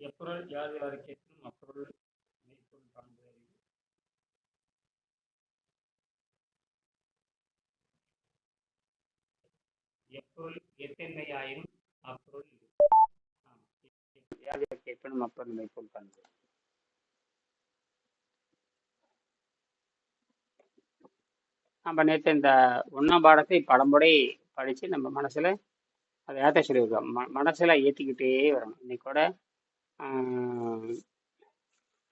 எப்பொருள் யார் யாருக்கேற்றும் அப்பொருள் மெய்ப்பொருள் காண்பது அறிவு. எப்பொருள் எத்தன்மையாயினும் அப்பொருள் யார் ஆம். அப்பொருள் மெய்ப்பொருள் காண்பது நம்ம நேற்று இந்த ஒன்றாம் பாடத்தை படம்புடை படித்து நம்ம மனசில் அதை ஏற்ற சொல்லியிருக்கோம் ம மனசில் ஏற்றிக்கிட்டே வரணும் இன்னைக்கு கூட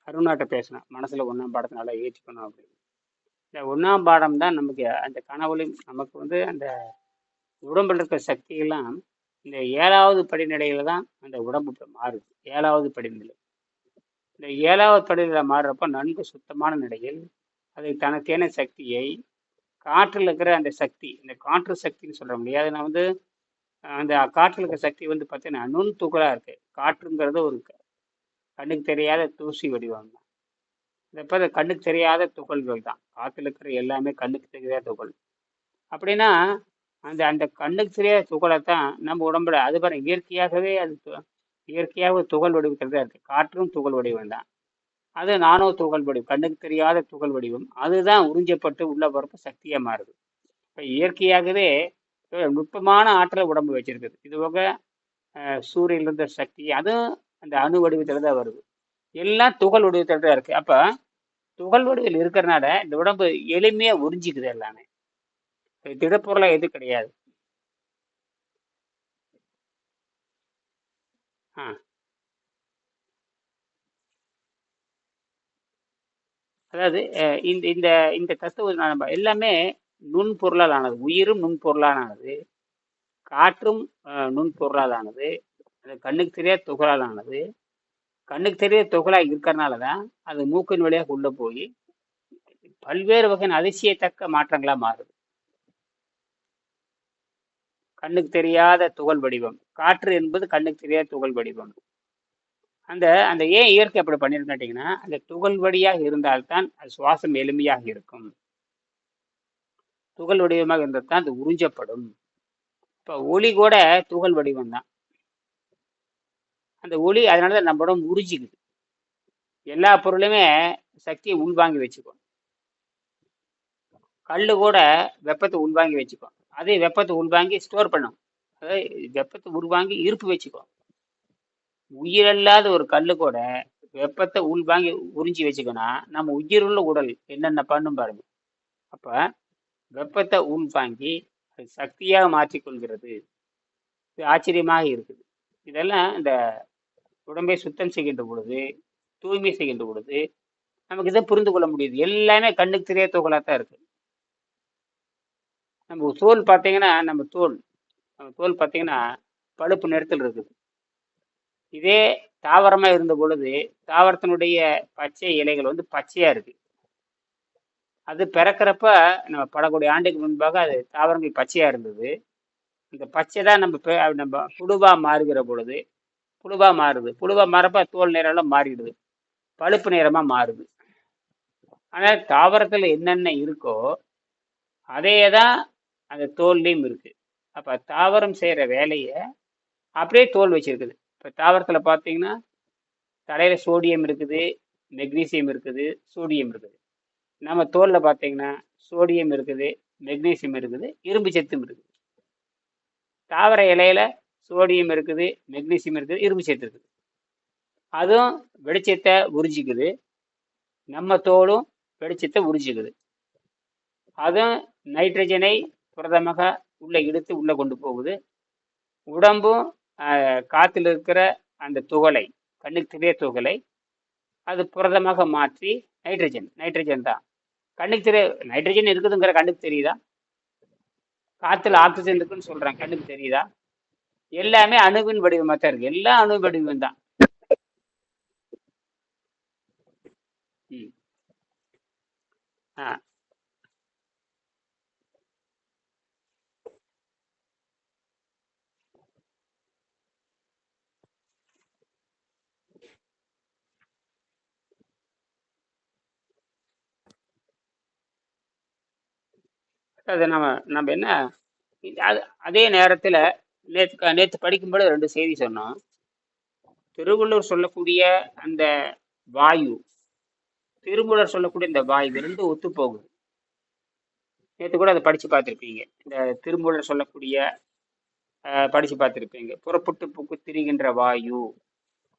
அருணாட்ட பேசினேன். மனசில் ஒன்றாம் பாடத்தை நல்லா ஏற்றிக்கணும் அப்படின்னு. இந்த ஒன்றாம் பாடம் தான் நமக்கு அந்த கனவுலையும் நமக்கு வந்து அந்த உடம்பில் இருக்கிற சக்தியெல்லாம் இந்த ஏழாவது படிநிலையில தான் அந்த உடம்பு மாறுது. ஏழாவது படிநிலை. இந்த ஏழாவது படிநிலை மாறுறப்ப நன்கு சுத்தமான நிலையில் அதை தனக்கேன சக்தியை காற்றில் இருக்கிற அந்த சக்தி இந்த காற்று சக்தின்னு சொல்ல முடியாது நான் வந்து அந்த காற்றில் இருக்கிற சக்தி வந்து பார்த்தீங்கன்னா நுண் துகளாக இருக்கு. காற்றுங்கிறது ஒரு க- கண்ணுக்கு தெரியாத தூசி வடிவம் தான். இப்போ அது கண்ணுக்கு தெரியாத துகள்கள் தான். காற்றுல இருக்கிற எல்லாமே கண்ணுக்கு தெரியாத துகள். அப்படின்னா அந்த அந்த கண்ணுக்கு தெரியாத துகளை தான் நம்ம உடம்புல அது பாருங்க இயற்கையாகவே அது இயற்கையாக துகள் வடிவத்தில் தான் இருக்குது காற்றும் துகள் வடிவம் தான். அது நானோ துகள் வடிவம் கண்ணுக்கு தெரியாத துகள் வடிவம். அதுதான் உறிஞ்சப்பட்டு உள்ள வரப்ப சக்தியாக மாறுது. இப்போ இயற்கையாகவே நுட்பமான ஆற்றல் உடம்பு வச்சிருக்குது. இது போக சூரியன் சூரியன்ல இருந்த சக்தி அதுவும் அந்த அணு வடிவத்தில் தான் வருது. எல்லாம் துகள் வடிவத்தில் தான் இருக்கு. அப்போ துகள் வடிவில் இருக்கிறனால இந்த உடம்பு எளிமையாக உறிஞ்சிக்குது எல்லாமே. திடப்பொருளாக திடப்பொருளா எது கிடையாது. ஆ. அதாவது இந்த இந்த இந்த தத்துவ நம்ம எல்லாமே நுண்பொருளால் ஆனது உயிரும் நுண்பொருளால் ஆனது காற்றும் நுண்பொருளால் ஆனது அது கண்ணுக்கு தெரியாத துகளால் ஆனது கண்ணுக்கு தெரியாத துகளாக இருக்கிறனால தான் அது மூக்கின் வழியாக உள்ளே போய் பல்வேறு வகையான அதிசயத்தக்க மாற்றங்களாக மாறுது. கண்ணுக்கு தெரியாத துகள் வடிவம் காற்று என்பது கண்ணுக்கு தெரியாத துகள் வடிவம். அந்த அந்த ஏன் இயற்கை அப்படி பண்ணிருன்னு அந்த துகள் வழியாக இருந்தால்தான் அது சுவாசம் எளிமையாக இருக்கும். துகள் வடிவமாக இருந்தால் தான் அது உறிஞ்சப்படும். இப்போ ஒளி கூட துகள் வடிவம் தான். அந்த ஒளி அதனால தான் நம்மளோட உறிஞ்சிக்குது. எல்லா பொருளுமே சக்தியை உள்வாங்கி வச்சுக்கும். கல் கூட வெப்பத்தை உள்வாங்கி வச்சுக்கும். அதே வெப்பத்தை உள்வாங்கி ஸ்டோர் பண்ணும். அதாவது வெப்பத்தை உள்வாங்கி இருப்பு வச்சுக்கும். உயிரல்லாத ஒரு கல் கூட வெப்பத்தை உள்வாங்கி உறிஞ்சி வச்சுக்கோன்னா நம்ம உயிருள்ள உடல் என்னென்ன பண்ணும் பாருங்க. அப்போ வெப்பத்தை உள்வாங்கி அது சக்தியாக மாற்றிக்கொள்கிறது. இது ஆச்சரியமாக இருக்குது. இதெல்லாம் இந்த உடம்பை சுத்தம் செய்கின்ற பொழுது தூய்மை செய்கின்ற பொழுது நமக்கு இதை புரிந்து கொள்ள முடியுது. எல்லாமே கண்ணுக்கு தெரியாத தோகலாக தான் இருக்கு. நம்ம தோல் பார்த்தீங்கன்னா நம்ம தோல் நம்ம தோல் பார்த்தீங்கன்னா பழுப்பு நிறத்தில் இருக்குது. இதே தாவரமாக இருந்த பொழுது தாவரத்தினுடைய பச்சை இலைகள் வந்து பச்சையாக இருக்குது அது பிறக்கிறப்ப நம்ம படக்கூடிய ஆண்டுக்கு முன்பாக அது தாவரங்கள் பச்சையாக இருந்தது. இந்த பச்சை தான் நம்ம நம்ம புழுவாக மாறுகிற பொழுது புழுவாக மாறுது. புழுவாக மாறப்ப தோல் நிறம்லாம் மாறிடுது. பழுப்பு நிறமாக மாறுது. ஆனால் தாவரத்தில் என்னென்ன இருக்கோ அதே தான் அந்த தோல்லையும் இருக்குது அப்போ தாவரம் செய்கிற வேலையை அப்படியே தோல் வச்சுருக்குது. இப்போ தாவரத்தில் பார்த்தீங்கன்னா தலையில் சோடியம் இருக்குது மெக்னீசியம் இருக்குது சோடியம் இருக்குது. நம்ம தோலில் பார்த்தீங்கன்னா சோடியம் இருக்குது மெக்னீசியம் இருக்குது இரும்பு சத்தும் இருக்குது. தாவர இலையில சோடியம் இருக்குது மெக்னீசியம் இருக்குது இரும்பு சத்து இருக்குது. அதுவும் வெளிச்சத்தை உறிஞ்சிக்குது. நம்ம தோலும் வெளிச்சத்தை உறிஞ்சிக்குது. அதுவும் நைட்ரஜனை புரதமாக உள்ள இழுத்து உள்ளே கொண்டு போகுது. உடம்பும் காற்றில் இருக்கிற அந்த துகளை கண்ணுக்கு தெரிய துகளை அது புரதமாக மாற்றி நைட்ரஜன் நைட்ரஜன் தான். கண்ணுக்கு தெரிய நைட்ரஜன் இருக்குதுங்கிற கண்ணுக்கு தெரியுதா? காற்றுல ஆக்சிஜன் இருக்குன்னு சொல்கிறேன் கண்ணுக்கு தெரியுதா? எல்லாமே அணுவின் வடிவமாக தான் இருக்குது எல்லாம் அணு வடிவம் தான் ம். ஆ அதை நம்ம நம்ம என்ன அது அதே நேரத்தில் நேற்று நேற்று படிக்கும்போது ரெண்டு செய்தி சொன்னோம் திருவள்ளுவர் சொல்லக்கூடிய அந்த வாயு திருமூலர் சொல்லக்கூடிய இந்த வாயு ரெண்டும் ஒத்து போகுது. நேற்று கூட அதை படித்து பார்த்துருப்பீங்க. இந்த திருமூலர் சொல்லக்கூடிய படித்து பார்த்துருப்பீங்க. புறப்பட்டு பூக்கு திரிகின்ற வாயு.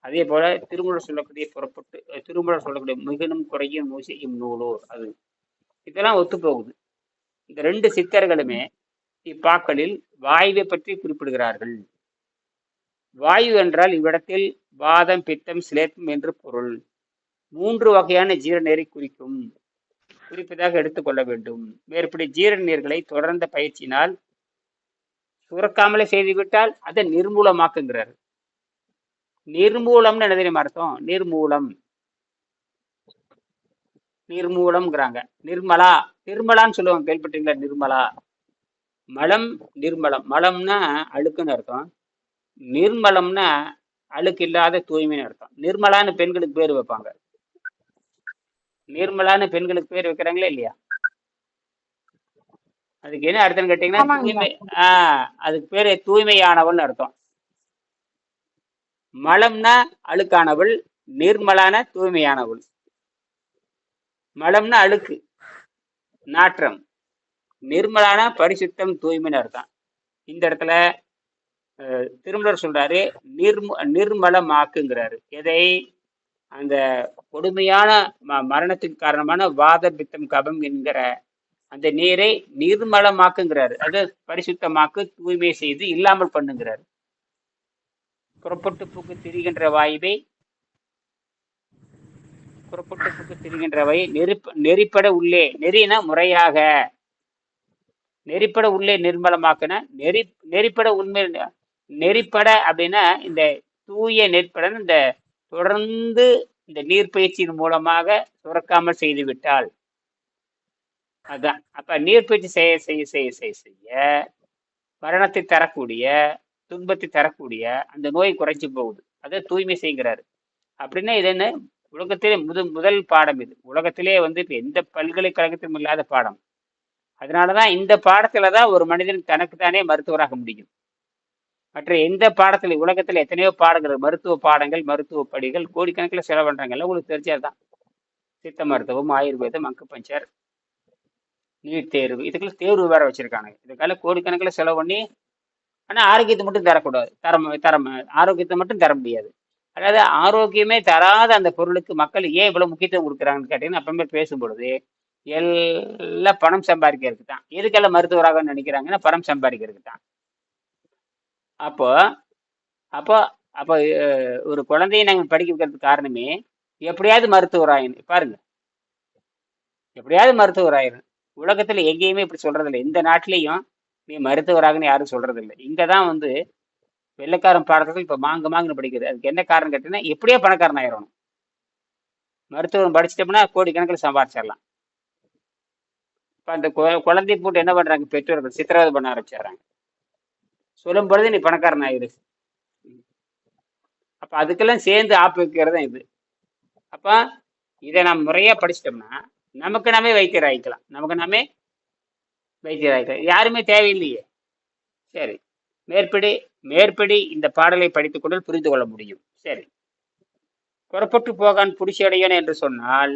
அதே போல் திருமூலர் சொல்லக்கூடிய புறப்பட்டு திருமூலர் சொல்லக்கூடிய மிகனும் குறையும் மூசையும் நூலோ அது. இதெல்லாம் ஒத்து போகுது. இந்த ரெண்டு சித்தர்களுமே இப்பாக்களில் வாயுவை பற்றி குறிப்பிடுகிறார்கள். வாயு என்றால் இவ்விடத்தில் வாதம் பித்தம் சிலேத்தம் என்று பொருள். மூன்று வகையான ஜீரநீரை குறிக்கும். குறிப்பதாக எடுத்துக்கொள்ள வேண்டும். மேற்படி ஜீரண நீர்களை தொடர்ந்த பயிற்சியினால் சுரக்காமலே செய்துவிட்டால் அதை நிர்மூலமாக்குங்கிறார். நிர்மூலம்னு என்ன தெரியுமா அர்த்தம்? நிர்மூலம். நிர்மூலம்ங்கிறாங்க. நிர்மலா நிர்மலான்னு சொல்லுவாங்க கேள்விப்பட்டீங்களா? நிர்மலா. மலம் நிர்மலம். மலம்னா அழுக்குன்னு அர்த்தம். நிர்மலம்னா அழுக்கு இல்லாத தூய்மைன்னு அர்த்தம். நிர்மலான்னு பெண்களுக்கு பேர் வைப்பாங்க. நிர்மலான்னு பெண்களுக்கு பேர் வைக்கிறாங்களா இல்லையா? அதுக்கு என்ன அர்த்தம்னு கேட்டீங்கன்னா தூய்மை ஆஹ் அதுக்கு பேரு தூய்மையானவள்னு அர்த்தம். மலம்னா அழுக்கானவள் நிர்மலான தூய்மையானவள். மலம்னா அழுக்கு நாற்றம். நிர்மலான பரிசுத்தம் தூய்மைன்னு அர்த்தம். இந்த இடத்துல திருமலர் சொல்றாரு நிர்ம நிர்மலமாக்குங்கிறாரு. எதை? அந்த கொடுமையான ம- மரணத்துக்கு காரணமான வாத பித்தம் கபம் என்கிற அந்த நீரை நிர்மலமாக்குங்கிறாரு. அது பரிசுத்தமாக்கு தூய்மை செய்து இல்லாமல் பண்ணுங்கிறாரு. புறப்பட்டு பூக்கு திரிகின்ற வாயுவை புறப்பட்டு புக்கு திரிகின்றவை. நெருப்ப நெறிப்பட உள்ளே நெறினா முறையாக. நெறிப்பட உள்ளே நிர்மலமாக்குன நெறி நெறிப்பட உண்மை நெறிப்பட அப்படின்னா இந்த தூய நெற்படன் இந்த தொடர்ந்து இந்த நீர்பயிற்சியின் மூலமாக சுரக்காமல் செய்து விட்டால் அதான். அப்ப நீர்பயிற்சி செய்ய செய்ய செய்ய செய்ய செய்ய மரணத்தை தரக்கூடிய துன்பத்தை தரக்கூடிய அந்த நோய் குறைஞ்சு போகுது. அதை தூய்மை செய்கிறாரு. அப்படின்னா இது என்ன? உலகத்திலே முது முதல் பாடம் இது. உலகத்திலே வந்து இப்போ எந்த பல்கலைக்கழகத்திலும் இல்லாத பாடம். அதனால தான் இந்த பாடத்தில் தான் ஒரு மனிதன் தனக்குத்தானே மருத்துவராக முடியும். மற்ற எந்த பாடத்தில் உலகத்தில் எத்தனையோ பாடங்கள் மருத்துவ பாடங்கள் மருத்துவ படிகள் கோடிக்கணக்கில் செலவு பண்ணுறாங்கல்ல உங்களுக்கு தெரிஞ்சதுதான் சித்த மருத்துவம் ஆயுர்வேதம் அங்கு பஞ்சர் நீட் தேர்வு இதுக்கெல்லாம் தேர்வு வேற வச்சுருக்காங்க. இதுக்காக கோடிக்கணக்கில் செலவு பண்ணி ஆனால் ஆரோக்கியத்தை மட்டும் தரக்கூடாது. தரம் தரம் ஆரோக்கியத்தை மட்டும் தர முடியாது. அதாவது ஆரோக்கியமே தராத அந்த பொருளுக்கு மக்கள் ஏன் இவ்வளவு முக்கியத்துவம் கொடுக்குறாங்கன்னு கேட்டீங்கன்னா அப்பமே பேசும்பொழுது எல்லாம் பணம் சம்பாதிக்கிறதுக்கு தான் எதுக்கெல்லாம் மருத்துவராக நினைக்கிறாங்கன்னா பணம் சம்பாதிக்கிறதுக்கு தான் அப்போ அப்போ அப்போ ஒரு குழந்தையை நாங்கள் படிக்க வைக்கிறதுக்கு காரணமே எப்படியாவது மருத்துவராயின்னு பாருங்க. எப்படியாவது மருத்துவராயிரும் உலகத்துல எங்கேயுமே இப்படி சொல்றது இல்லை இந்த நாட்டிலையும் நீ மருத்துவராகன்னு யாரும் சொல்றது இல்லை தான் வந்து வெள்ளைக்காரன் பாடத்துக்கு இப்போ மாங்கு மாங்குன்னு படிக்கிறது அதுக்கு என்ன காரணம் கேட்டீங்கன்னா எப்படியே பணக்காரன் ஆயிரணும். மருத்துவம் படிச்சிட்டோம்னா கோடிக்கணக்கில் சம்பாதிச்சிடலாம். இப்போ அந்த குழந்தை போட்டு என்ன பண்ணுறாங்க பெற்றோர்கள் சித்திரவதை பண்ண ஆரம்பிச்சிடுறாங்க. சொல்லும் பொழுது நீ பணக்காரன் ஆயிரு. அப்போ அதுக்கெல்லாம் சேர்ந்து ஆப்பு வைக்கிறது தான் இது. அப்போ இதை நாம் முறையாக படிச்சிட்டோம்னா நமக்கு நாமே வைத்தியர் ஆகிக்கலாம் நமக்கு நாமே வைத்தியர் ஆகிக்கலாம் யாருமே தேவையில்லையே. சரி. மேற்படி மேற்படி இந்த பாடலை படித்துக் கொண்டு புரிந்து கொள்ள முடியும். சரி. புறப்பட்டு போகான் புடிச்சடையன் என்று சொன்னால்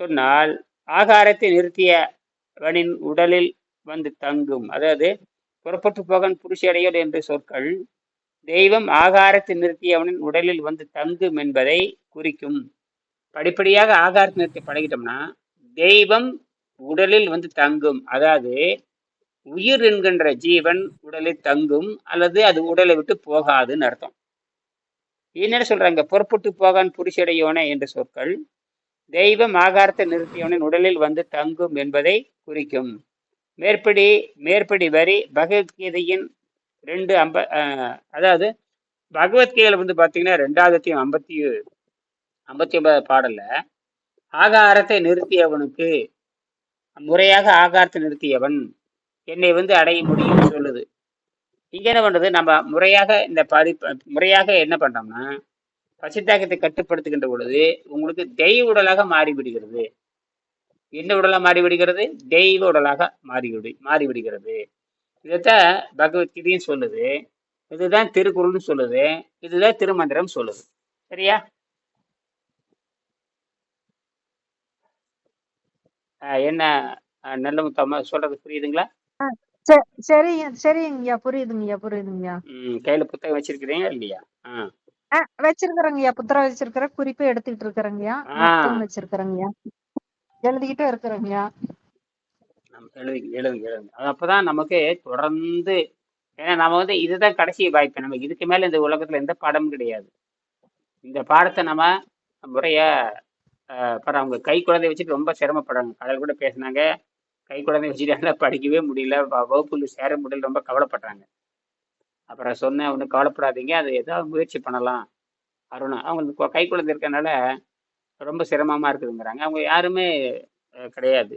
சொன்னால் ஆகாரத்தை நிறுத்தியவனின் உடலில் வந்து தங்கும். அதாவது புறப்பட்டு போகான் புருஷடையல் என்ற சொற்கள் தெய்வம் ஆகாரத்தை நிறுத்தியவனின் உடலில் வந்து தங்கும் என்பதை குறிக்கும். படிப்படியாக ஆகாரத்தை நிறுத்தி பழகிட்டோம்னா தெய்வம் உடலில் வந்து தங்கும். அதாவது உயிர் என்கின்ற ஜீவன் உடலில் தங்கும் அல்லது அது உடலை விட்டு போகாதுன்னு அர்த்தம். என்ன சொல்றாங்க? புறப்பட்டு போகான் புரிசடையோனே என்ற சொற்கள். தெய்வம் ஆகாரத்தை நிறுத்தியவனின் உடலில் வந்து தங்கும் என்பதை குறிக்கும். மேற்படி மேற்படி வரி பகவத்கீதையின் ரெண்டு அம்ப அதாவது பகவத்கீதையில் வந்து பார்த்தீங்கன்னா ரெண்டாயிரத்தி ஐம்பத்தி ஐம்பத்தி ஒன்பது பாடல்ல ஆகாரத்தை நிறுத்தியவனுக்கு முறையாக ஆகாரத்தை நிறுத்தியவன் என்னை வந்து அடைய முடியும்னு சொல்லுது. இங்க என்ன பண்றது? நம்ம முறையாக இந்த பரி முறையாக என்ன பண்றோம்னா பசித்தாக்கத்தை கட்டுப்படுத்துகின்ற பொழுது உங்களுக்கு தெய்வ உடலாக மாறிவிடுகிறது. என்ன உடலாக மாறிவிடுகிறது? தெய்வ உடலாக மாறிவிடு மாறிவிடுகிறது. இதைத்தான் பகவத்கீதையும் சொல்லுது. இதுதான் திருக்குறள்னு சொல்லுது. இதுதான் திருமந்திரம் சொல்லுது. சரியா? என்ன நல்ல முத்தம்மா சொல்றது புரியுதுங்களா? ஆ, ச- சரிங்க சரிங்கய்யா புரியுதுங்கய்யா புரியுதுங்கய்யா. ம், கையில புத்தகம் வச்சிருக்கிறீங்க இல்லையா? ஆ. ஆ வச்சிருக்கிறேங்கய்யா புத்தகம் வச்சிருக்கிறேன் குறிப்பு எடுத்துக்கிட்டு இருக்கிறேங்கய்யா ஆ நோட்டும் வச்சிருக்கிறேங்கய்யா. எழுதிக்கிட்டும் இருக்கிறேங்கய்யா. நம்ம எழுதுங்க எழுதுங்க எழுதுங்க. அது அப்பதான் நமக்கு தொடர்ந்து ஏன்னா நம்ம வந்து இதுதான் கடைசி வாய்ப்பு. நமக்கு இதுக்கு மேல இந்த உலகத்துல எந்த பாடமும் கிடையாது. இந்த பாடத்தை நம்ம முறையா அஹ், பாரு அவங்க கை குழந்தை வச்சுட்டு ரொம்ப சிரமப்படுறாங்க. கடல் கூட பேசுனாங்க கை குழந்தை வச்சுட்டு படிக்கவே முடியல. வ- வகுப்புல சேர முடியல. ரொம்ப கவலைப்படுறாங்க. அப்புறம் சொன்னேன் ஒன்றும் கவலைப்படாதீங்க. அது ஏதாவது முயற்சி பண்ணலாம். அருணா அவங்களுக்கு கை குழந்தை இருக்கறனால ரொம்ப சிரமமாக இருக்குதுங்கிறாங்க. அவங்க யாருமே கிடையாது.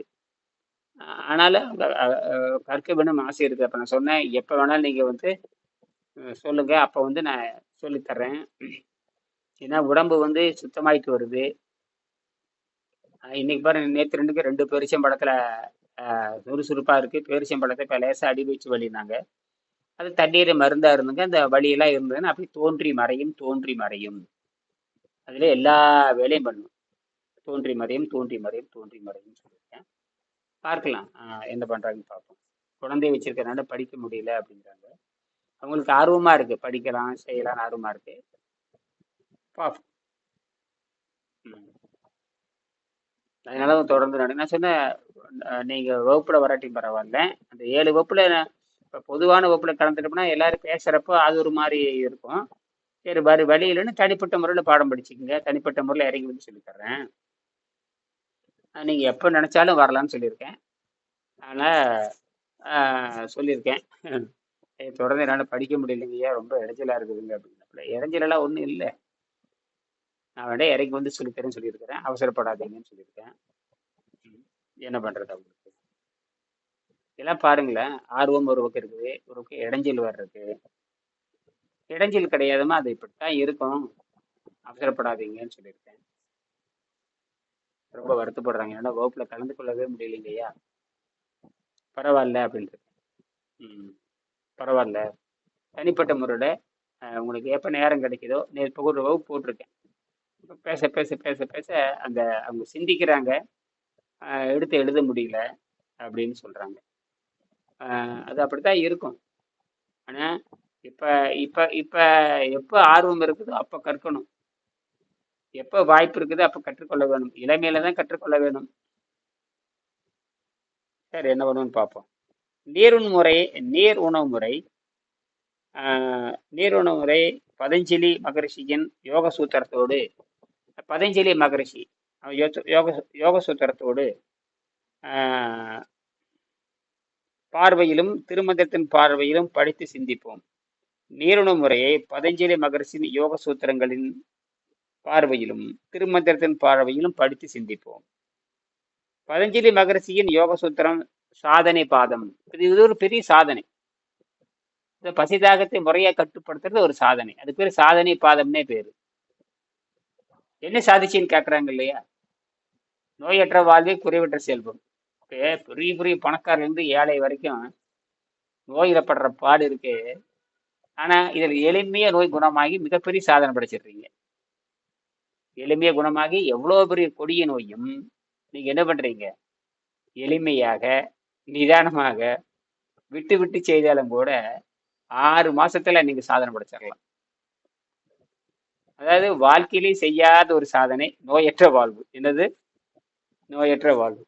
ஆனாலும் அவங்க கற்க வேணும் ஆசை இருக்குது அப்போ நான் சொன்னேன் எப்போ வேணாலும் நீங்கள் வந்து சொல்லுங்கள் அப்போ வந்து நான் சொல்லித்தர்றேன் ஏன்னா உடம்பு வந்து சுத்தமாயிட்டு வருது. இன்னைக்கு பாருங்க நேற்று ரெண்டுக்கு ரெண்டு பெருசம் படத்தில் சுறுசுறுப்பாக இருக்குது பேரிச்சம்பழத்தை இப்போ லேசாக அடி வச்சு வலினாங்க. அது தண்ணீர் மருந்தாக இருந்துங்க. அந்த வழியெல்லாம் இருந்ததுன்னா அப்படி தோன்றி மறையும் தோன்றி மறையும். அதில் எல்லா வேலையும் பண்ணும். தோன்றி மறையும் தோன்றி மறையும் தோன்றி மறையும் சொல்லியிருக்கேன். பார்க்கலாம். என்ன பண்ணுறாங்கன்னு பார்ப்போம். குழந்தை வச்சிருக்கறனால படிக்க முடியல அப்படிங்கிறாங்க அவங்களுக்கு ஆர்வமாக இருக்குது படிக்கலாம் செய்யலாம்னு ஆர்வமாக இருக்குது பார்ப்போம். ம். அதனால தொடர்ந்து நடு நான் சொன்னேன் நீங்கள் வகுப்பில் வராட்டியும் பரவாயில்ல. அந்த ஏழு வகுப்பில் நான் பொதுவான வகுப்பில் கலந்துட்டோம்னா எல்லாரும் பேசுகிறப்போ அது ஒரு மாதிரி இருக்கும். சரி வரி வழி இல்லைன்னு தனிப்பட்ட முறையில் பாடம் படிச்சுக்கோங்க. தனிப்பட்ட முறையில் இறங்கி வந்து சொல்லித்தர்றேன் நீங்கள் எப்போ நினச்சாலும் வரலாம்னு சொல்லியிருக்கேன். அதனால் சொல்லியிருக்கேன். ஏய், தொடர்ந்து என்னால் படிக்க முடியலைங்கய்யா. ரொம்ப இடைஞ்சலாக இருக்குதுங்க அப்படின்னாப்புல. இடைஞ்சலெல்லாம் ஒன்றும் இல்லை. நான் வேண்டாம் இறங்கி வந்து சொல்லித்தரேன்னு சொல்லியிருக்கிறேன். அவசரப்படாதீங்கன்னு சொல்லியிருக்கேன். ம். என்ன பண்ணுறது அவங்களுக்கு? இதெல்லாம் பாருங்களேன். ஆர்வம் ஒரு பக்கம் இருக்குது. ஒரு பக்கம் இடைஞ்சல் வர்றது இடைஞ்சல் கிடையாதுமா அது இப்படித்தான் இருக்கும். அவசரப்படாதீங்கன்னு சொல்லியிருக்கேன். ரொம்ப வருத்தப்படுறாங்க. ஏன்னா வகுப்புல கலந்து கொள்ளவே முடியலைங்கய்யா பரவாயில்ல அப்படின்ட்டு. ம். பரவாயில்ல. தனிப்பட்ட முறையில் உங்களுக்கு எப்போ நேரம் கிடைக்குதோ நேற்று ஒரு வகுப்பு போட்டிருக்கேன். பேச பேச பேச பேச அந்த அவங்க சிந்திக்கிறாங்க. எடுத்து எழுத முடியல அப்படின்னு சொல்கிறாங்க அது அப்படித்தான் இருக்கும். ஆனால் இப்போ இப்போ இப்போ எப்போ ஆர்வம் இருக்குதோ அப்போ கற்கணும். எப்போ வாய்ப்பு இருக்குதோ அப்போ கற்றுக்கொள்ள வேணும். இளமையில தான் கற்றுக்கொள்ள வேணும். சரி என்ன பண்ணுவோம்னு பார்ப்போம். நீர் முறை நீர் உணவு முறை. நீர் உணவு முறை பதஞ்சலி மகரிஷியின் யோக சூத்திரத்தோடு பதஞ்சலி மகரிஷி. யோக யோக- யோக சூத்திரத்தோடு ஆஹ், பார்வையிலும் திருமந்திரத்தின் பார்வையிலும் படித்து சிந்திப்போம். நீருணவு முறையை பதஞ்சலி மகரிஷியின் யோக சூத்திரங்களின் பார்வையிலும் திருமந்திரத்தின் பார்வையிலும் படித்து சிந்திப்போம். பதஞ்சலி மகரிஷியின் யோக சூத்திரம் சாதனை பாதம். இது இது ஒரு பெரிய சாதனை. இந்த பசிதாகத்தை முறையாக கட்டுப்படுத்துறது ஒரு சாதனை. அது பேர் சாதனை பாதம்னே பேரு. என்ன சாதிச்சின்னு கேட்குறாங்க இல்லையா? நோயற்ற வாழ்வே குறைவற்ற செல்வம். ஓகே பெரிய பெரிய பணக்காரர்லேருந்து ஏழை வரைக்கும் நோயில படுற பாடு இருக்கு. ஆனால் இதில் எளிமையாக நோய் குணமாகி மிகப்பெரிய சாதனை படைச்சிடுறீங்க எளிமையா குணமாகி எவ்வளோ பெரிய கொடிய நோயும் நீங்கள் என்ன பண்ணுறீங்க எளிமையாக நிதானமாக விட்டு விட்டு செய்தாலும் கூட ஆறு மாசத்துல நீங்க சாதனை படைச்சிடலாம் அதாவது வாழ்க்கையிலே செய்யாத ஒரு சாதனை நோயற்ற வாழ்வு. என்னது? நோயற்ற வாழ்வு.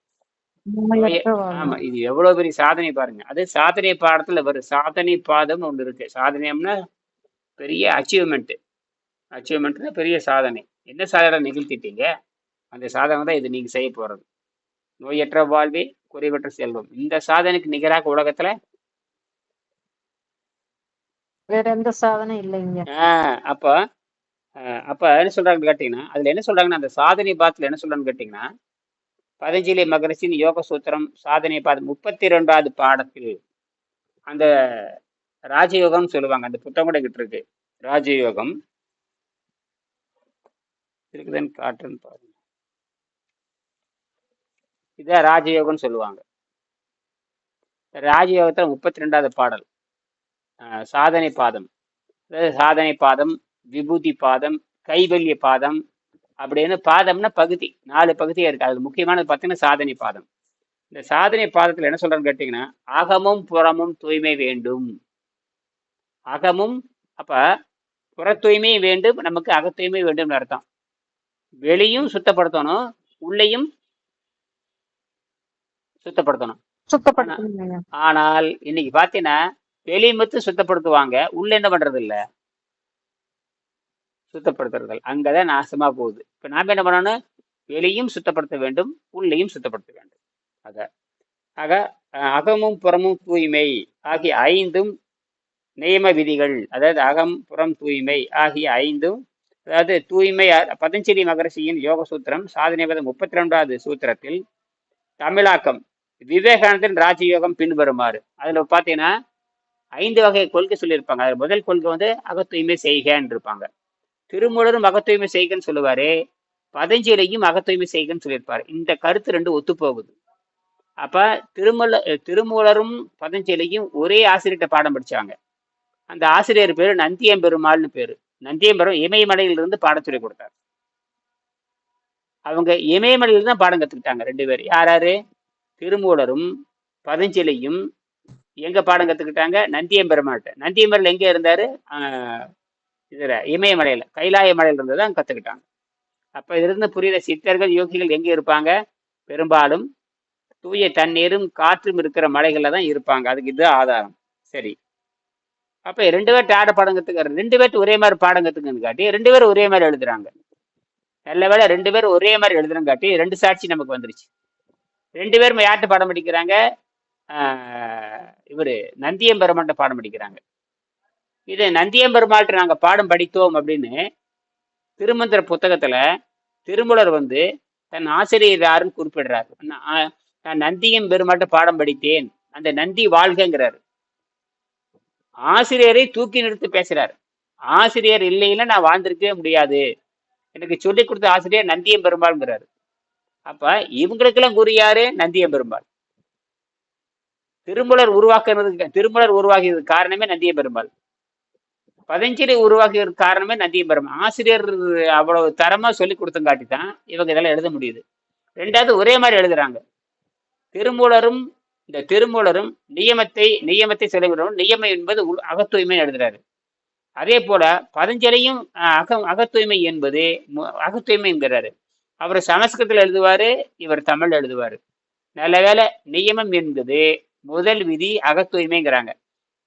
ஆமா இது எவ்வளவு பெரிய சாதனை பாருங்க. அது சாதனை பாடத்துல வரும். சாதனை பாதம்னு ஒண்ணு இருக்கு. சாதனையம்னா பெரிய அச்சீவ்மெண்ட் அச்சீவ்மெண்ட்னா பெரிய சாதனை. என்ன சாதனை நிகழ்த்திட்டீங்க? அந்த சாதனை தான் இது நீங்க செய்ய போறது. நோயற்ற வாழ்வே குறைவற்ற செல்வம். இந்த சாதனைக்கு நிகராக உலகத்துல? வேற எந்த சாதனையும் இல்லைங்க. ஆஹ் அப்ப அப்போ என்ன சொல்றாங்கன்னு கேட்டிங்கன்னா அதில் என்ன சொல்றாங்கன்னா அந்த சாதனை பாத்தில் என்ன சொல்கிறான்னு கேட்டிங்கன்னா பதஞ்சலி மகரிஷின் யோக சூத்திரம் சாதனை பாதம் முப்பத்தி ரெண்டாவது பாடத்தில் அந்த ராஜயோகம் சொல்லுவாங்க அந்த புத்தகம் கூட கிட்ட இருக்கு. ராஜயோகம் இருக்குதுன்னு காட்டுன்னு பாருங்க. இதான் ராஜயோகம்னு சொல்லுவாங்க. ராஜயோகத்தில் முப்பத்தி ரெண்டாவது பாடல். ஆஹ் சாதனை பாதம். அதாவது சாதனை பாதம் விபூதி பாதம் கைவல்ய பாதம் அப்படின்னு பாதம்னா பகுதி நாலு பகுதியா இருக்கு. அதுல முக்கியமானது பார்த்தீங்கன்னா சாதனை பாதம். இந்த சாதனை பாதத்துல என்ன சொல்றேன்னு கேட்டீங்கன்னா அகமும் புறமும் தூய்மை வேண்டும். அகமும் அப்ப புற தூய்மை வேண்டும் நமக்கு அக தூய்மை வேண்டும்னு அர்த்தம். வெளியும் சுத்தப்படுத்தணும் உள்ளேயும் சுத்தப்படுத்தணும். சுத்தப்படுத்தணுங்க ஐயா ஆனால் இன்னைக்கு பார்த்தீங்கன்னா வெளி மட்டும் சுத்தப்படுத்துவாங்க உள்ள என்ன பண்றது இல்ல சுத்தப்படுத்துறதல் அங்கதான் நாசமா போகுது. இப்ப நாம என்ன பண்ணணும்? வெளியும் சுத்தப்படுத்த வேண்டும் உள்ளேயும் சுத்தப்படுத்த வேண்டும். அத ஆக அகமும் புறமும் தூய்மை ஆகிய ஐந்தும் நியம விதிகள் அதாவது அகம் புறம் தூய்மை ஆகிய ஐந்தும் அதாவது தூய்மை அ- பதஞ்சலி மகரிஷியின் யோக சூத்திரம் சாதனைவதம் முப்பத்தி ரெண்டாவது சூத்திரத்தில் தமிழாக்கம் விவேகானந்தன் ராஜயோகம் பின்வருமாறு. அதில் பார்த்தீங்கன்னா ஐந்து வகை கொள்கை சொல்லியிருப்பாங்க. அதில் முதல் கொள்கை வந்து அகத்தூய்மை செய்கன்னு இருப்பாங்க திருமூலரும் அகத்தூய்மை செய்கன்னு சொல்லுவாரு பதஞ்சலியும் அகத்தூய்மை செய்கன்னு சொல்லியிருப்பாரு. இந்த கருத்து ரெண்டு ஒத்து போகுது அப்ப திருமல திருமூலரும் பதஞ்சலியும் ஒரே ஆசிரியர்கிட்ட பாடம் படிச்சாங்க அந்த ஆசிரியர் பேரு நந்தியம்பெருமாள்னு பேரு. நந்தியம்பெரும் இமயமலையிலிருந்து பாடம் சொல்லி கொடுத்தார். அவங்க இமயமலையில தான் பாடம் கத்துக்கிட்டாங்க ரெண்டு பேர் யார் யாரு திருமூலரும் பதஞ்சலியும் எங்க பாடம் கத்துக்கிட்டாங்க? நந்தியம்பெருமாள்கிட்ட. நந்தியம்பெருமாள் எங்க இருந்தாரு? இதுல இமயமலையில கைலாய மலையில இருந்து தான் கத்துக்கிட்டாங்க. அப்ப இதிலிருந்து புரியுற சித்தர்கள் யோகிகள் எங்க இருப்பாங்க? பெரும்பாலும் தூய தண்ணீரும் காற்றும் இருக்கிற மலைகள்ல தான் இருப்பாங்க. அதுக்கு இது ஆதாரம். சரி. அப்ப ரெண்டு பேர்ட்ட ஆட பாடம் ரெண்டு பேர்ட்ட ஒரே மாதிரி பாடம் காட்டி ரெண்டு பேரும் ஒரே மாதிரி எழுதுறாங்க. நல்ல வேலை ரெண்டு பேரும் ஒரே மாதிரி எழுதுறோம் காட்டி ரெண்டு சாட்சி நமக்கு வந்துருச்சு. ரெண்டு பேரும் யார்கிட்ட பாடம் படிக்கிறாங்க? இவர் இவரு நந்தியம்பெருமான்ட்ட பாடம் படிக்கிறாங்க. இது நந்தியம்பெருமாள்கிட்ட நாங்கள் பாடம் படித்தோம் அப்படின்னு திருமந்திர புத்தகத்துல திருமூலர் வந்து தன் ஆசிரியர் யாருன்னு குறிப்பிடுறாரு. நான் நந்தியம் பெருமாட்ட பாடம் படித்தேன். அந்த நந்தி வாழ்கங்கிறாரு. ஆசிரியரை தூக்கி நிறுத்தி பேசுறாரு. ஆசிரியர் இல்லைன்னா நான் வாழ்ந்திருக்கவே முடியாது. எனக்கு சொல்லிக் கொடுத்த ஆசிரியர் நந்தியம் பெருமாள்ங்கிறாரு அப்ப இவங்களுக்கெல்லாம் குறி யாரு? நந்தியம் பெருமாள் திருமலர் உருவாக்குறதுக்கு திருமலர் உருவாகியது காரணமே நந்தியம் பெருமாள் பதஞ்சலி உருவாக்கியதுக்கு காரணமே நந்தியம் ஆசிரியர் அவ்வளவு தரமா சொல்லி கொடுத்தங்காட்டி தான் இவங்க இதெல்லாம் எழுத முடியுது. ரெண்டாவது ஒரே மாதிரி எழுதுறாங்க. திருமூலரும் இந்த திருமூலரும் நியமத்தை நியமத்தை செலவிடணும் நியமம் என்பது உள்- அகத்தூய்மை எழுதுறாரு. அதே போல பதஞ்சலியும் அக அகத்தூய்மை என்பது அகத்தூய்மை என்கிறாரு. அவர் சமஸ்கிருதத்தில் எழுதுவாரு இவர் தமிழ் எழுதுவாரு. நல்ல வேலை நியமம் என்பது முதல் விதி அகத்தூய்மைங்கிறாங்க.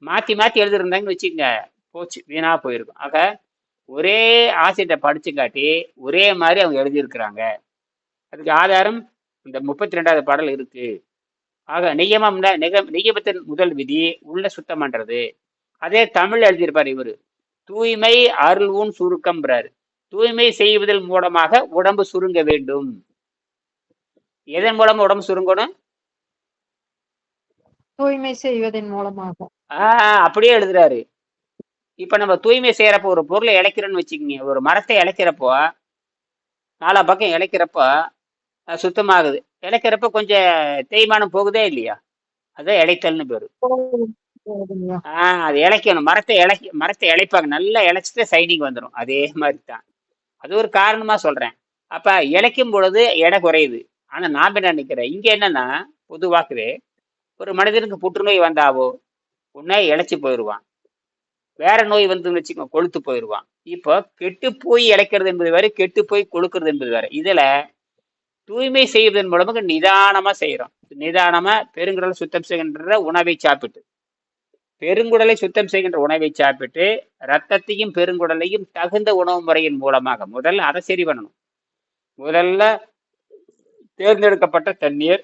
மாத்தி மாத்தி எழுதிருந்தாங்கன்னு வச்சுக்கோங்க. போச்சு வீணா போயிருக்கும். ஆக ஒரே ஆசிரியத்தை படிச்சுங்காட்டி ஒரே மாதிரி அவங்க எழுதியிருக்கிறாங்க. அதுக்கு ஆதாரம் இந்த முப்பத்தி ரெண்டாவது பாடல் இருக்கு. ஆக நியமம்னா நிக நியமத்தின் முதல் விதி உள்ள சுத்தம் பண்றது. அதே தமிழ் எழுதியிருப்பார் இவரு. தூய்மை அருள் ஊன் சுருக்கம்ன்றாரு. தூய்மை செய்வதன் மூலமாக உடம்பு சுருங்க வேண்டும். எதன் மூலமா உடம்பு சுருங்கணும்? தூய்மை செய்வதன் மூலமாக. ஆஹ் அப்படியே எழுதுறாரு. இப்ப நம்ம தூய்மை செய்யறப்போ ஒரு பொருளை இழைக்கிறோன்னு வச்சுக்கோங்க. ஒரு மரத்தை இழைக்கிறப்போ நாலா பக்கம் இழைக்கிறப்போ சுத்தமாகுது. இழைக்கிறப்ப கொஞ்சம் தேய்மானம் போகுதே இல்லையா? அதான் இழைத்தல்னு பேரு. ஆஹ் அது இழைக்கணும். மரத்தை இழைக்க மரத்தை இழைப்பாங்க. நல்லா இழைச்சிட்டு சைனிங் வந்துடும் அதே மாதிரி தான் அது ஒரு காரணமா சொல்றேன். அப்ப இழைக்கும் பொழுது எடை குறையுது. ஆனா நான் என்ன நினைக்கிறேன் இங்க என்னன்னா பொதுவாகவே ஒரு மனிதனுக்கு புற்றுநோய் வந்தாவோ உடனே இழைச்சி போயிடுவான் வேற நோய் வந்துன்னு வச்சுக்கோங்க கொழுத்து போயிடுவான் இப்போ கெட்டு போய் இழைக்கிறது என்பது வேற கெட்டு போய் கொழுக்கிறது என்பது வேற. இதுல தூய்மை செய்வதன் மூலமாக நிதானமா செய்யறோம் நிதானமா பெருங்குடலை சுத்தம் செய்கின்ற உணவை சாப்பிட்டு பெருங்குடலை சுத்தம் செய்கின்ற உணவை சாப்பிட்டு ரத்தத்தையும் பெருங்குடலையும் தகுந்த உணவு முறையின் மூலமாக முதல்ல அதை சரி பண்ணணும். முதல்ல தேர்ந்தெடுக்கப்பட்ட தண்ணீர்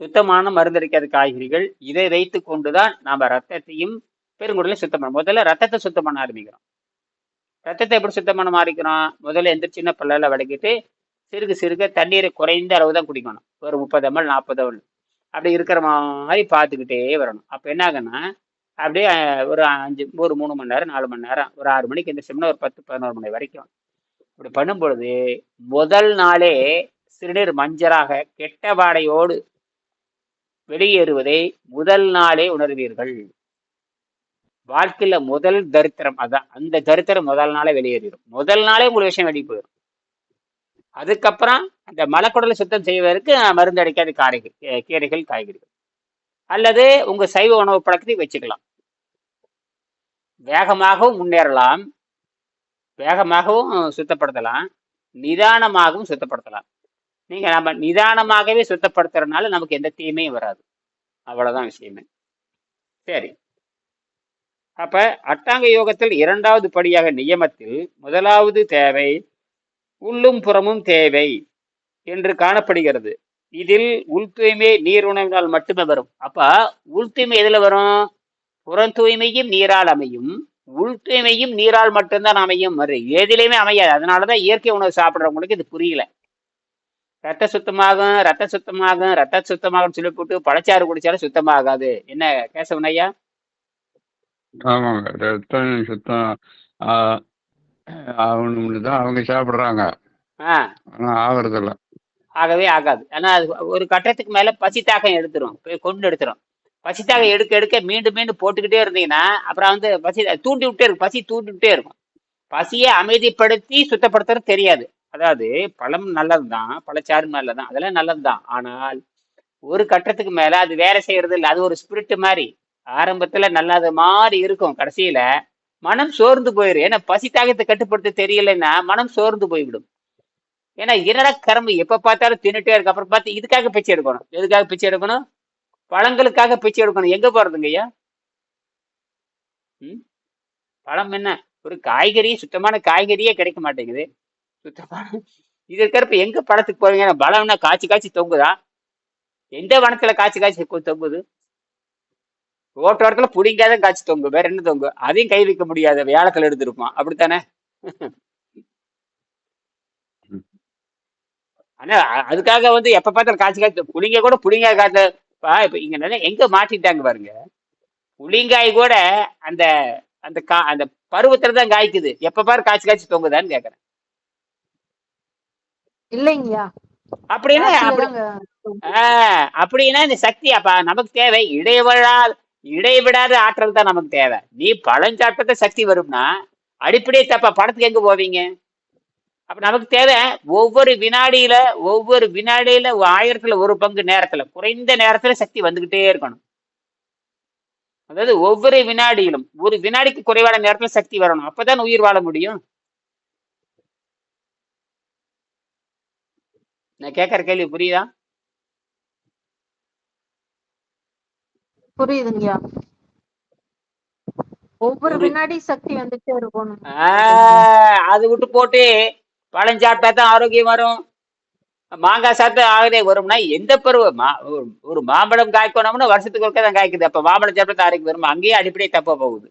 சுத்தமான மருந்தடிக்காத காய்கறிகள் இதை வைத்து கொண்டுதான் நாம ரத்தத்தையும் பெருங்குடலையும் சுத்தம் பண்ண முதல்ல ரத்தத்தை சுத்தம் பண்ண ஆரம்பிக்கிறோம். ரத்தத்தை எப்படி சுத்தம் பண்ண ஆரம்பிக்கிறோம் முதல்ல எந்த சின்ன பல்லால வடக்கிட்டு சிறுக சிறுக தண்ணீரை குறைந்த அளவு தான் குடிக்கணும். ஒரு முப்பது எம்எல் நாற்பது எம்எல் அப்படி இருக்கிற மாதிரி பார்த்துக்கிட்டே வரணும். அப்போ என்ன ஆகுன்னா அப்படியே ஒரு அஞ்சு ஒரு மூணு மணி நேரம் நாலு மணி நேரம் ஒரு ஆறு மணிக்கு எந்திரிச்சோம்னா ஒரு பத்து பதினோரு மணி வரைக்கும். இப்படி பண்ணும் பொழுது முதல் நாளே சிறுநீர் மஞ்சராக கெட்ட வாடையோடு வெளியேறுவதை முதல் நாளே உணர்வீர்கள். வாழ்க்கையில முதல் தரித்திரம் அதான். அந்த தரித்திரம் முதல் நாளே வெளியேறிடும். முதல் நாளே உங்களுக்கு விஷயம் வெளியே போயிடும். அதுக்கப்புறம் அந்த மலக்குடலை சுத்தம் செய்வதற்கு மருந்து அடிக்காத காய்கறி கீரைகள் காய்கறிகள். அல்லது உங்க சைவ உணவு பழக்கத்தை வச்சுக்கலாம். வேகமாகவும் முன்னேறலாம். வேகமாகவும் சுத்தப்படுத்தலாம். நிதானமாகவும் சுத்தப்படுத்தலாம். நீங்க நம்ம நிதானமாகவே சுத்தப்படுத்துறதுனால நமக்கு எந்த தீமையும் வராது. அவ்வளவுதான் விஷயமே. சரி. அப்ப அட்டாங்க யோகத்தில் இரண்டாவது படியாக நியமத்தில் முதலாவது தேவை உள்ளும் புறமும் தேவை என்று காணப்படுகிறது. இதில் உள் தூய்மை நீர் உணவினால் மட்டுமே வரும். அப்ப உள் தூய்மை எதுல வரும்? புறம் தூய்மையும் நீரால் அமையும். உள் தூய்மையும் நீரால் மட்டும்தான் அமையும். எதிலையுமே அமையாது. அதனாலதான் இயற்கை உணவு சாப்பிடுறவங்களுக்கு இது புரியல. ரத்த சுத்தமாகும் ரத்த சுத்தமாகும் ரத்த சுத்தமாகும் சொல்லி போட்டு பழச்சாறு குடிச்சாலும் சுத்தமாகாது. என்ன கேசவன் ஐயா? ஆமாங்க. ரத்தம் சுத்தம் ஆகணும்னு தான் அவங்க சாப்பிட்றாங்க. ஆ. ஆனால் ஆகிறதில்ல. ஆகவே ஆகாது. ஆனா அது ஒரு கட்டத்துக்கு மேல பசி தாக்கம் எடுத்துரும். போய் கொண்டு எடுத்துரும். பசி தாகம் எடுக்க எடுக்க மீண்டும் மீண்டும் போட்டுக்கிட்டே இருந்தீங்கன்னா அப்புறம் வந்து பசி தூண்டி விட்டே இருக்கும். பசி தூண்டி விட்டே இருக்கும். பசியை அமைதிப்படுத்தி சுத்தப்படுத்துறது தெரியாது. அதாவது பழம் நல்லதுதான். பழச்சாறு நல்லதுதான் அதெல்லாம் நல்லதுதான். ஆனால் ஒரு கட்டத்துக்கு மேல அது வேலை செய்யறது இல்லை அது ஒரு ஸ்பிரிட் மாதிரி. ஆரம்பத்துல நல்லது மாதிரி இருக்கும் கடைசியில. மனம் சோர்ந்து போயிடும் ஏன்னா பசி தாகத்தை கட்டுப்படுத்த தெரியலைன்னா மனம் சோர்ந்து போய்விடும். ஏன்னா என்னடா கரும்பு? எப்ப பார்த்தாலும் தின்னுட்டே இருக்கு. அப்புறம் பார்த்து இதுக்காக பிச்சை எடுக்கணும். எதுக்காக பிச்சை எடுக்கணும்? பழங்களுக்காக பிச்சை எடுக்கணும். எங்க போறதுங்க ஐயா? ம்? பழம் என்ன? ஒரு காய்கறி சுத்தமான காய்கறியே கிடைக்க மாட்டேங்குது. சுத்தமான இது இருக்கிறப்ப எங்க பழத்துக்கு போறீங்க? பழம்னா காய்ச்சி காய்ச்சி தொங்குதா? எந்த வனத்துல காய்ச்சி காய்ச்சி தொங்குது? தொங்குது ரோட்டோரத்துல புடிங்காதான் காய்ச்சி தொங்கு வேற என்ன தொங்கு? அதையும் கை வைக்க முடியாது வியாழக்கிழமை எடுத்திருப்பான். அப்படித்தானே? ஆனா அதுக்காக வந்து எப்ப பார்த்தாலும் காய்ச்சி காய்ச்சி புளிங்க கூட புளிங்காய் பா இப்ப இங்க நிறைய எங்க மாட்டிட்டாங்க பாருங்க. புளிங்காய் கூட அந்த அந்த கா அந்த பருவத்துல தான் காய்க்குது. எப்ப பாரு காய்ச்சி காய்ச்சி தொங்குதான்னு கேக்குறேன். இல்லைங்கய்யா. அப்படின்னா அப்படின்னா இந்த சக்தி அப்ப நமக்கு தேவை. இடைவிடா இடைவிடாத ஆற்றல் தான் நமக்கு தேவை. நீ பழஞ்சாட்டத்தை சக்தி வரும்னா அடிப்படையே தப்பா படத்துக்கு எங்க போவீங்க? அப்ப நமக்கு தேவை ஒவ்வொரு வினாடியில ஒவ்வொரு வினாடியில ஆயிரத்துல ஒரு பங்கு நேரத்துல குறைந்த நேரத்துல சக்தி வந்துகிட்டே இருக்கணும். அதாவது ஒவ்வொரு வினாடியிலும் ஒரு வினாடிக்கு குறைவான நேரத்துல சக்தி வரணும். அப்பதான் உயிர் வாழ முடியும். நான் கேட்கற கேள்வி புரியுதா? புரியுதுங்கய்யா. ஒவ்வொரு வினாடி சக்தி வந்துட்டே இருக்கணும் ஆஹ் அது விட்டு போட்டு பழம் சாப்பிட்டா தான் ஆரோக்கியம் வரும். மாங்காய் சாப்பிட்டா ஆகுதே வரும்னா எந்த பருவம் மா ஒரு- மாம்பழம் காய்க்கணும்னா வருஷத்துக்கு ஒருக்கா தான் காய்க்குது. அப்ப மாம்பழம் சாப்பிட்டா ஆரோக்கியம் வரும்? அங்கேயே அடிப்படையே தப்பா போகுது.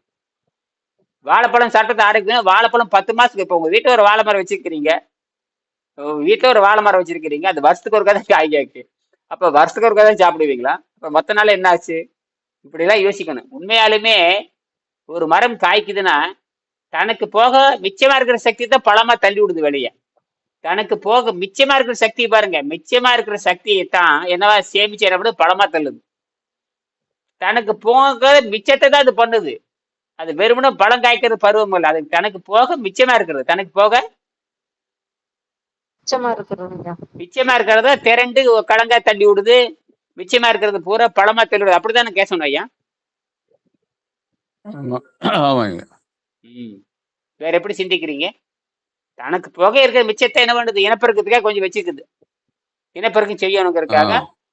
வாழைப்பழம் சாப்பிட்டா ஆரோக்கியம் வாழைப்பழம் பத்து மாசத்துக்கு இப்போ உங்க வீட்டுல ஒரு வாழை மரம் வச்சிருக்கிறீங்க வீட்டுல ஒரு வாழை மரம் வச்சிருக்கிறீங்க. அது வருஷத்துக்கு ஒருக்கா தான் காய் காய்க்கு. அப்ப வருஷத்துக்கு ஒருக்கா தான் சாப்பிடுவீங்களா? அப்ப மத்த நாள் என்ன ஆச்சு? இப்படி எல்லாம் யோசிக்கணும். உண்மையாலுமே ஒரு மரம் காய்க்குதுன்னா தனக்கு போக மிச்சமா இருக்கிற சக்தி தான் பழமா தள்ளி விடுது வெளியே. தனக்கு போக மிச்சமா இருக்கிற சக்தி பாருங்க. மிச்சமா இருக்கிற சக்தியை தான் என்னவா சேமிச்சு என்ன பழமா தள்ளுது. தனக்கு போக மிச்சத்தை தான் அது பண்ணுது. அது வெறுமனே பழம் காய்க்கிறது பருவம் இல்லை அது தனக்கு போக மிச்சமா இருக்கிறது. தனக்கு போக மிச்சமா இருக்கிறதுங்கய்யா மிச்சமா இருக்கிறத திரண்டு கடங்கா தள்ளி விடுது. மிச்சமா இருக்கிறது பூரா பழமா தள்ளி விடுது அப்படித்தானே கேசணும் ஐயா. வேற எப்படி சிந்திக்கிறீங்க? தனக்கு போக இருக்கிற மிச்சத்தை என்ன பண்ணுது? இனப்பெருக்கத்துக்காக கொஞ்சம் வச்சுக்குது. இனப்பெருக்கம் செய்யணுங்கிறதுக்காக.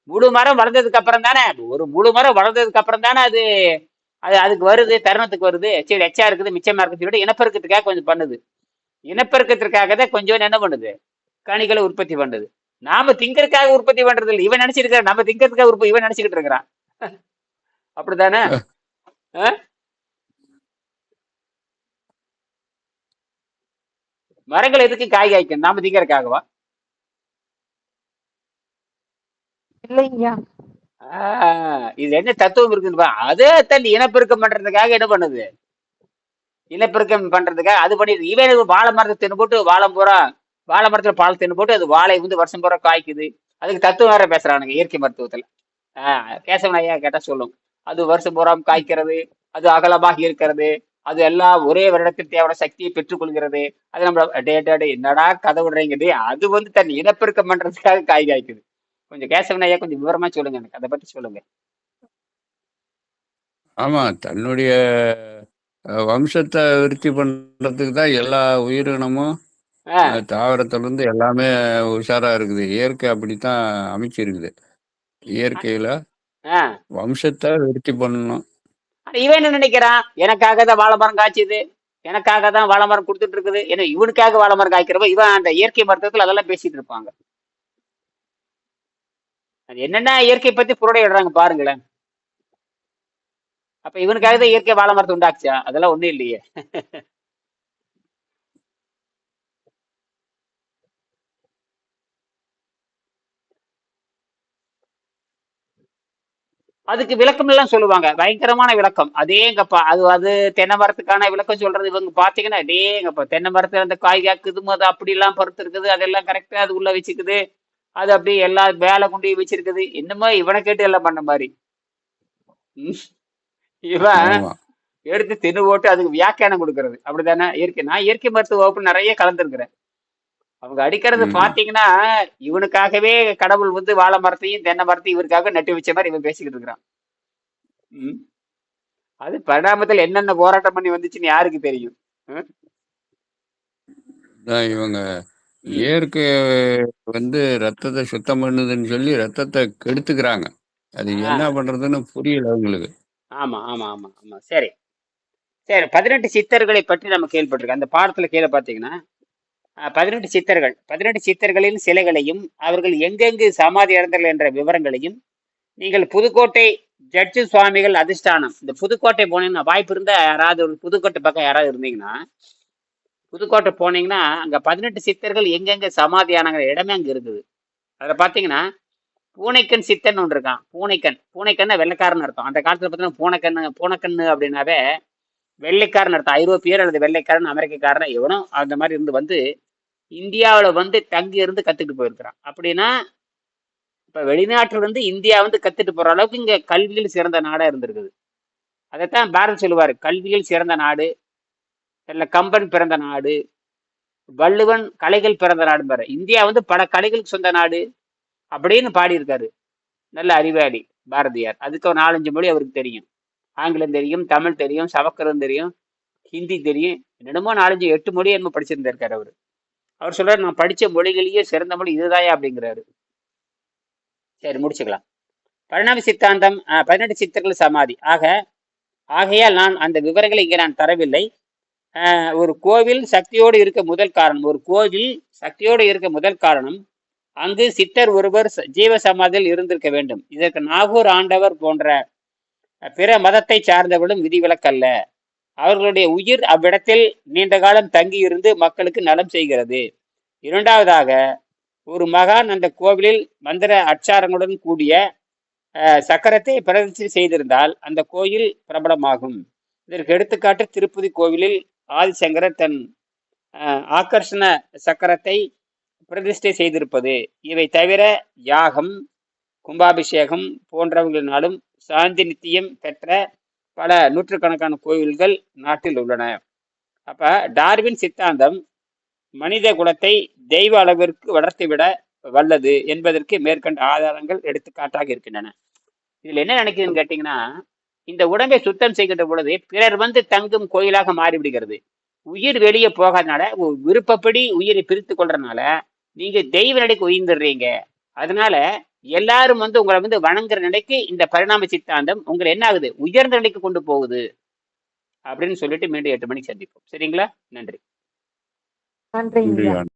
முழு மரம் வளர்ந்ததுக்கு அப்புறம் தானே? ஒரு முழு மரம் வளர்ந்ததுக்கு அப்புறம் தானே அது அது அதுக்கு வருது தருணத்துக்கு வருது. சரி எச்சா இருக்குது மிச்சமா இருக்குது சொல்லிட்டு இனப்பெருக்கத்துக்காக கொஞ்சம் பண்ணுது. இனப்பெருக்கத்திற்காக தான் கொஞ்சம் என்ன பண்ணுது? கனிகளை உற்பத்தி பண்ணுது. நாம திங்கறதுக்காக உற்பத்தி பண்றது இல்லை இவன் நினைச்சிருக்கிற நம்ம திங்கறதுக்காக உற்பத்தி இவன் நினைச்சுக்கிட்டு இருக்கிறான். அப்படித்தானே? மரங்கள் எதுக்கு காய் காய்க்கும்? நாம திங்கறதுக்காகவா? இது என்ன தத்துவம் இருக்குன்னு பா. அதே தண்ணி இனப்பெருக்கம் பண்றதுக்காக என்ன பண்ணுது? இனப்பெருக்கம் பண்றதுக்காக அது பண்ணிடுது இவன் வாழை மரத்தை தின்னு போட்டு வாழை பூரா வாழை மரத்துல பால் தின்னு போட்டு அது வாழை வந்து வருஷம் பூரா காய்க்குது. அதுக்கு தத்துவம் வேற பேசுறானுங்க இயற்கை மருத்துவத்துல. ஆஹ் கேசவன் ஐயா கேட்டா சொல்லும். அது வருஷம் பூரா காய்க்கிறது அது அகலமாக இருக்கிறது அது எல்லாம் ஒரே வருடத்தில் தேவையான சக்தியை பெற்றுக்கொள்கிறது. அது நம்ம டே டே டே, என்னடா கதை விடுறீங்க? அது வந்து தன் இனப்பெருக்கம் பண்றதுக்காக காய் காய்க்குது. கொஞ்சம் கேசவன் ஐயா கொஞ்சம் விவரமா சொல்லுங்க எனக்கு அதை பத்தி சொல்லுங்க. ஆமா தன்னுடைய வம்சத்தை விருத்தி பண்றதுக்கு தான் எல்லா உயிரினமும் தாவரத்துல இருந்து எல்லாமே உஷாரா இருக்குது. இயற்கை அப்படித்தான் அமைச்சிருக்குது. இயற்கையில. வம்சத்தை விருத்தி பண்ணணும். இவன் என்ன நினைக்கிறான்? எனக்காக தான் வாழை மரம் காய்ச்சுது. எனக்காக தான் வாழை மரம் கொடுத்துட்டு இருக்குது. ஏன்னா இவனுக்காக வாழை மரம் காய்க்கிறப்ப இவன் அந்த இயற்கை மருத்துவத்தில் அதெல்லாம் பேசிட்டு இருப்பாங்க. அது என்னென்ன இயற்கை பத்தி புரடையிடுறாங்க பாருங்களேன். அப்ப இவனுக்காக தான் இயற்கை வாழை மரத்தை உண்டாக்குச்சா? அதெல்லாம் ஒண்ணும் இல்லையே. அதுக்கு விளக்கம் எல்லாம் சொல்லுவாங்க. பயங்கரமான விளக்கம். அதேங்கப்பா அது அது தென்னை மரத்துக்கான விளக்கம் சொல்றது இவங்க பாத்தீங்கன்னா டேங்கப்பா தென்னை மரத்துல அந்த காய் காக்குது அது அப்படி எல்லாம் பருத்து இருக்குது அதெல்லாம் கரெக்டா அது உள்ள வச்சுக்குது. அது அப்படியே எல்லாம் வேலை கொண்டு வச்சிருக்குது. என்னமோ இவனை கேட்டு எல்லாம் பண்ண மாதிரி. இவன் எடுத்து தின்னு போட்டு அதுக்கு வியாக்கியானம் கொடுக்கறது. அப்படிதானே இயற்கை நான் இயற்கை மருத்துவ வகுப்பு நிறைய கலந்துருக்கிறேன். அவங்க அடிக்கிறது. பாத்தீங்கன்னா இவனுக்காகவே கடவுள் வந்து வாழை மரத்தையும் தென்னை மரத்தையும் இவருக்காக நட்டு வச்ச மாதிரி இவன் பேசிக்கிட்டு இருக்கிறான். அது பரிணாமத்தில் என்னென்ன போராட்டம் பண்ணி வந்துச்சுன்னு யாருக்கு தெரியும்? இவங்க. இயற்கை வந்து ரத்தத்தை சுத்தம் பண்ணுதுன்னு சொல்லி ரத்தத்தை கெடுத்துக்கிறாங்க. அது என்ன பண்றதுன்னு புரியல அவங்களுக்கு. ஆமா ஆமா ஆமா ஆமா. சரி. சரி பதினெட்டு சித்தர்களை பற்றி நம்ம கேள்விப்பட்டிருக்கோம். அந்த பாடத்துல கீழே பாத்தீங்கன்னா பதினெட்டு சித்தர்கள். பதினெட்டு சித்தர்களின் சிலைகளையும் அவர்கள் எங்கெங்கு சமாதி அடைந்தார்கள் என்ற விவரங்களையும் நீங்கள் புதுக்கோட்டை ஜட்ஜு சுவாமிகள் அதிஷ்டானம் இந்த புதுக்கோட்டை போனீங்கன்னா வாய்ப்பு இருந்தா யாராவது ஒரு புதுக்கோட்டை பக்கம் யாராவது இருந்தீங்கன்னா புதுக்கோட்டை போனீங்கன்னா அங்க பதினெட்டு சித்தர்கள் எங்கெங்க சமாதியானங்கிற இடமே அங்க இருக்குது. அதில் பாத்தீங்கன்னா பூனைக்கண் சித்தன் ஒன்று இருக்கான். பூனைக்கண். பூனைக்கண்ண வெள்ளைக்காரன் அர்த்தம். அந்த காலத்துல பார்த்தீங்கன்னா பூனைக்கண்ணு பூனைக்கண்ணு அப்படின்னாவே வெள்ளைக்காரன் அர்த்தம். ஐரோப்பியர் அல்லது வெள்ளைக்காரன் அமெரிக்கக்காரன் எவனோ அந்த மாதிரி இருந்து வந்து இந்தியாவில் வந்து தங்கி இருந்து கற்றுட்டு போயிருக்கிறான். அப்படின்னா இப்போ வெளிநாட்டிலிருந்து இந்தியா வந்து கற்றுட்டு போகிற அளவுக்கு இங்கே கல்வியில் சிறந்த நாடாக இருந்திருக்குது. அதைத்தான் பாரத் சொல்லுவார் கல்வியில் சிறந்த நாடு இல்ல கம்பன் பிறந்த நாடு வள்ளுவன் கலைகள் பிறந்த நாடு இந்தியா வந்து பல கலைகளுக்கு சொந்த நாடு அப்படின்னு பாடியிருக்காரு. நல்ல அறிவாளி பாரதியார். அதுக்கு ஒரு நாலஞ்சு மொழி அவருக்கு தெரியும். ஆங்கிலம் தெரியும் தமிழ் தெரியும் சமஸ்கிருதம் தெரியும் ஹிந்தி தெரியும். என்னென்னமோ நாலஞ்சு எட்டு மொழி என்னமோ படிச்சிருந்திருக்காரு அவர். அவர் சொல்றாரு நான் படித்த மொழிகளிலேயே சிறந்த மொழி இதுதாயா அப்படிங்கிறாரு. சரி முடிச்சுக்கலாம். பரிணாம சித்தாந்தம் பதினெட்டு சித்தர்கள் சமாதி. ஆக ஆகையால் நான் அந்த விவரங்களை இங்கே நான் தரவில்லை. ஒரு கோவில் சக்தியோடு இருக்க முதல் காரணம் ஒரு கோவில் சக்தியோடு இருக்க முதல் காரணம் அங்கு சித்தர் ஒருவர் ச- ஜீவ சமாதியில் இருந்திருக்க வேண்டும். இதற்கு நாகூர் ஆண்டவர் போன்ற பிற மதத்தை சார்ந்தவர்களும் விதிவிலக்கல்ல. அவர்களுடைய உயிர் அவ்விடத்தில் நீண்ட காலம் தங்கி இருந்து மக்களுக்கு நலம் செய்கிறது. இரண்டாவதாக ஒரு மகான் அந்த கோவிலில் மந்திர அச்சாரங்களுடன் கூடிய சக்கரத்தை பிரதிஷ்டை செய்திருந்தால் அந்த கோயில் பிரபலமாகும். இதற்கு எடுத்துக்காட்டு திருப்பதி கோவிலில் ஆதிசங்கரர் தன் ஆகர்ஷண சக்கரத்தை பிரதிஷ்டை செய்திருப்பது. இவை தவிர யாகம் கும்பாபிஷேகம் போன்றவர்களினாலும் சாந்தி நித்தியம் பெற்ற பல நூற்றுக்கணக்கான கோவில்கள் நாட்டில் உள்ளன. அப்ப டார்வின் சித்தாந்தம் மனித குலத்தை தெய்வ அளவிற்கு வளர்த்துவிட வல்லது என்பதற்கு மேற்கண்ட ஆதாரங்கள் எடுத்துக்காட்டாக இருக்கின்றன. இதில் என்ன நினைக்குதுன்னு கேட்டீங்கன்னா இந்த உடம்பை சுத்தம் செய்கின்ற பொழுது பிறர் வந்து தங்கும் கோயிலாக மாறிவிடுகிறது. உயிர் வெளியே போகாதனால விருப்பப்படி உயிரை பிரித்து கொள்றதுனால நீங்க தெய்வ நடைக்கு உயிர்ந்துடுறீங்க. அதனால எல்லாரும் வந்து உங்களை வந்து வணங்குற நிலைக்கு இந்த பரிணாம சித்தாந்தம் உங்களை என்ன ஆகுது? உயர்ந்த நிலைக்கு கொண்டு போகுது. அப்படின்னு சொல்லிட்டு மீண்டும் எட்டு மணிக்கு சந்திப்போம். சரிங்களா? நன்றி. நன்றி.